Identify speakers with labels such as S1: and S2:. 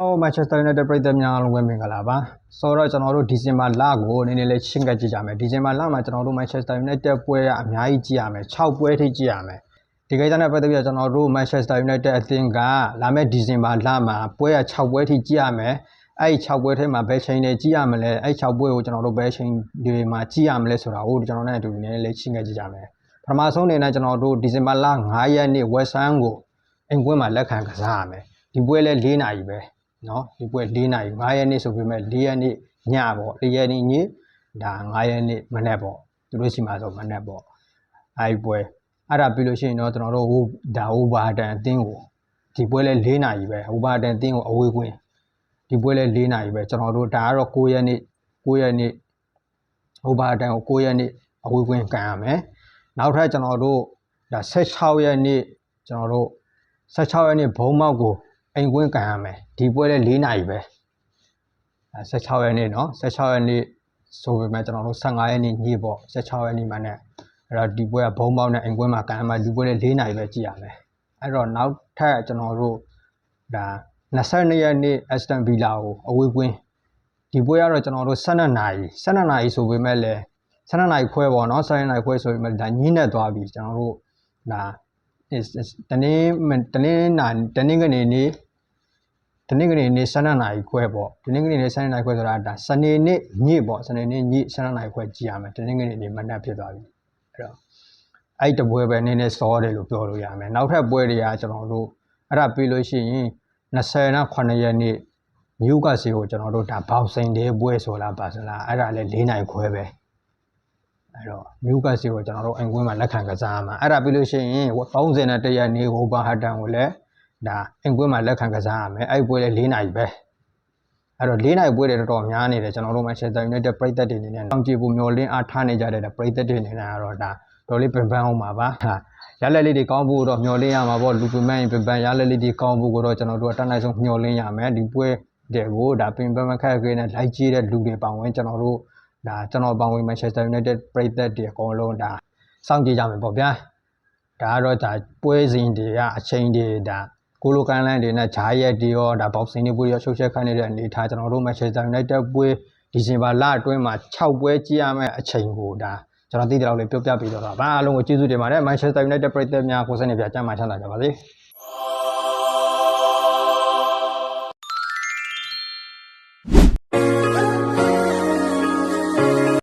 S1: ဟောမန်ချက်စတာယူနိုက်တက်ပြည်သက်များအားလုံးပဲမင်္ဂလာပါဆိုတော့ကျွန်တော်တို့ဒီဇင်ဘာလကိုနည်းနည်းလေးရှင်းကကြည့်ကြမယ်ဒီဇင်ဘာလမှာကျွန်တော်တို့မန်ချက်စတာယူနိုက်တက်ပွဲကအများကြီးကြည့်ရမယ်6ပွဲထိကြည့်ရမယ်ဒီကိစ္စနဲ့ပတ်သက်ပြီးတော့ကျွန်တော်တို့မန်ချက်စတာယူနိုက်တက်အသင်းကလာမယ့်ဒီဇင်ဘာလမှာပွဲက6ပွဲထိကြည့်ရမယ်အဲ့ဒီ6ပွဲထဲမှာဘယ်ချိန်တွေကြည့်ရမလဲအဲ့6ပွဲကိုကျွန်တော်တို့ဘယ်ချိန်တွေမှာကြည့်ရမလဲဆိုတာကိုကျွန်တော်နဲ့အတူနည်းနည်းလေးရှင်းကကြည့်ကြမယ်ပထမဆုံးအနေနဲ့ကျွန်တော်တို့ဒီဇင်ဘာလ9ရက်နေ့ဝက်ဆန်ကိုအိမ်ကွင်းမှာလက်ခံကစားရမယ်ဒီပွဲလဲ4နာရီပဲ နော်ဒီပွဲ၄နာရီ9ရက်နေ့ဆိုပေမဲ့၄ရက်နေ့ညပေါ့၄ရက်နေ့ညဒါ9ရက်နေ့မနေ့ပေါ့သူတို့ရှိမှာဆိုမနေ့ပေါ့အဲဒီပွဲအဲ့ဒါပြီးလို့ရှိရင်တော့ကျွန်တော်တို့ဟိုဒါဟိုဘာတန်အတင်းကိုဒီပွဲလဲ၄နာရီပဲဟိုဘာတန်အတင်းကိုအဝေးကွင်းဒီပွဲလဲ၄နာရီပဲကျွန်တော်တို့ဒါကတော့9ရက်နေ့9ရက်နေ့ဟိုဘာတန်ကို9ရက်နေ့အဝေးကွင်းကန်ရမယ်နောက်ထပ်ကျွန်တော်တို့ဒါ16ရက်နေ့ကျွန်တော်တို့16ရက်နေ့ဘုံမောက်ကို အိမ်ကွင်းကန်ရမယ်ဒီပွဲလဲ၄နာရီပဲအဲ16ရက်နေ့เนาะ16ရက်နေ့ဆိုပေမဲ့ကျွန်တော်တို့15ရက်နေ့ညပေါ့16ရက်နေ့မှနဲ့အဲ့တော့ဒီပွဲကဘုံပေါက်နဲ့အိမ်ကွင်းမှာကန်ရမှာဒီပွဲလဲ၄နာရီပဲကြည့်ရမယ်အဲ့တော့နောက်ထပ်ကျွန်တော်တို့ဒါ22ရက်နေ့ Aston Villa ကိုအဝေးကွင်းဒီပွဲကတော့ကျွန်တော်တို့12နာရီ12နာရီဆိုပေမဲ့လဲ12နာရီခွဲပေါ့เนาะ12နာရီခွဲဆိုပေမဲ့ဒါညင်းနဲ့သွားပြီကျွန်တော်တို့ဒါတနေ့တနေ့နာတနေ့ကနေနေ့ ဒီနေ့ကနေနေ့7နာရီခွဲပေါ့ဒီနေ့ကနေနေ့7နာရီခွဲဆိုတာဒါစနေနေ့ညပေါ့စနေနေ့ည7နာရီခွဲကြည့်ရမယ်ဒီနေ့ကနေနေ့မနက်ဖြစ်သွားပြီအဲ့တော့အဲ့တပွဲပဲနည်းနည်းစောတယ်လို့ပြောလို့ရမယ်နောက်ထပ်ပွဲတွေကကျွန်တော်တို့အဲ့ဒါပြီးလို့ရှိရင်20နဲ့9ရက်နေ့မြူကစီကိုကျွန်တော်တို့ဒါဘောက်စိန်တဲ့ပွဲဆိုလားပါစလားအဲ့ဒါလည်း4နာရီခွဲပဲအဲ့တော့မြူကစီကိုကျွန်တော်တို့အင်ကွင်းမှာလက်ခံကစားရမှာအဲ့ဒါပြီးလို့ရှိရင်30နဲ့1ရက်နေ့ဟိုဘာဟတ်တန်ကိုလည်း ဒါအင်ကွင်းမှာလက်ခံကစားရမယ်အဲ့ဒီပွဲလေ၄နိုင်ပဲအဲ့တော့၄နိုင်ပွဲတွေတော်တော်များနေတယ်ကျွန်တော်တို့ Manchester United ပြည်သက်တွေအနေနဲ့တောင်းကြည့်ဖို့မျှော်လင့်အားထားနေကြတဲ့ပြည်သက်တွေအနေနဲ့ကတော့ဒါတော်လေးပင်ပန်းအောင်ပါပါဟာရလက်လေးတွေကောင်းဖို့တော့မျှော်လင့်ရမှာပေါ့လူပင်ပန်းရင်ပင်ပန်းရလက်လေးတွေကောင်းဖို့ကိုတော့ကျွန်တော်တို့အတတ်နိုင်ဆုံးမျှော်လင့်ရမယ်ဒီပွဲတွေကိုဒါပင်ပန်းမခက်ခဲနဲ့လိုက်ကြည့်တဲ့လူတွေပောင်ဝင်ကျွန်တော်တို့ဒါကျွန်တော်ပောင်ဝင် Manchester United ပြည်သက်တွေအကုန်လုံးဒါစောင့်ကြည့်ကြမယ်ပေါ့ဗျာဒါကတော့ဒါပွဲစဉ်တွေကအချိန်တွေဒါ ကိုလိုကန်လန်တွေနဲ့ဂျာရက်တွေရောဒါဘောက်ဆင်းတွေပွဲရောရှုပ်ချက်ခန့်နေတဲ့အနေထားကျွန်တော်တို့ Manchester United ပွဲဒီဇင်ဘာလအတွင်းမှာ6ပွဲကြည့်ရမယ့်အချိန်ကိုဒါကျွန်တော်သိတဲ့လောက်လေးပြောပြပေးတော့တာပါအားလုံးကိုကျေးဇူးတင်ပါတယ် Manchester United ပြည်သက်များကိုယ်စားနေပြကြမ်းမှချမ်းသာကြပါစေ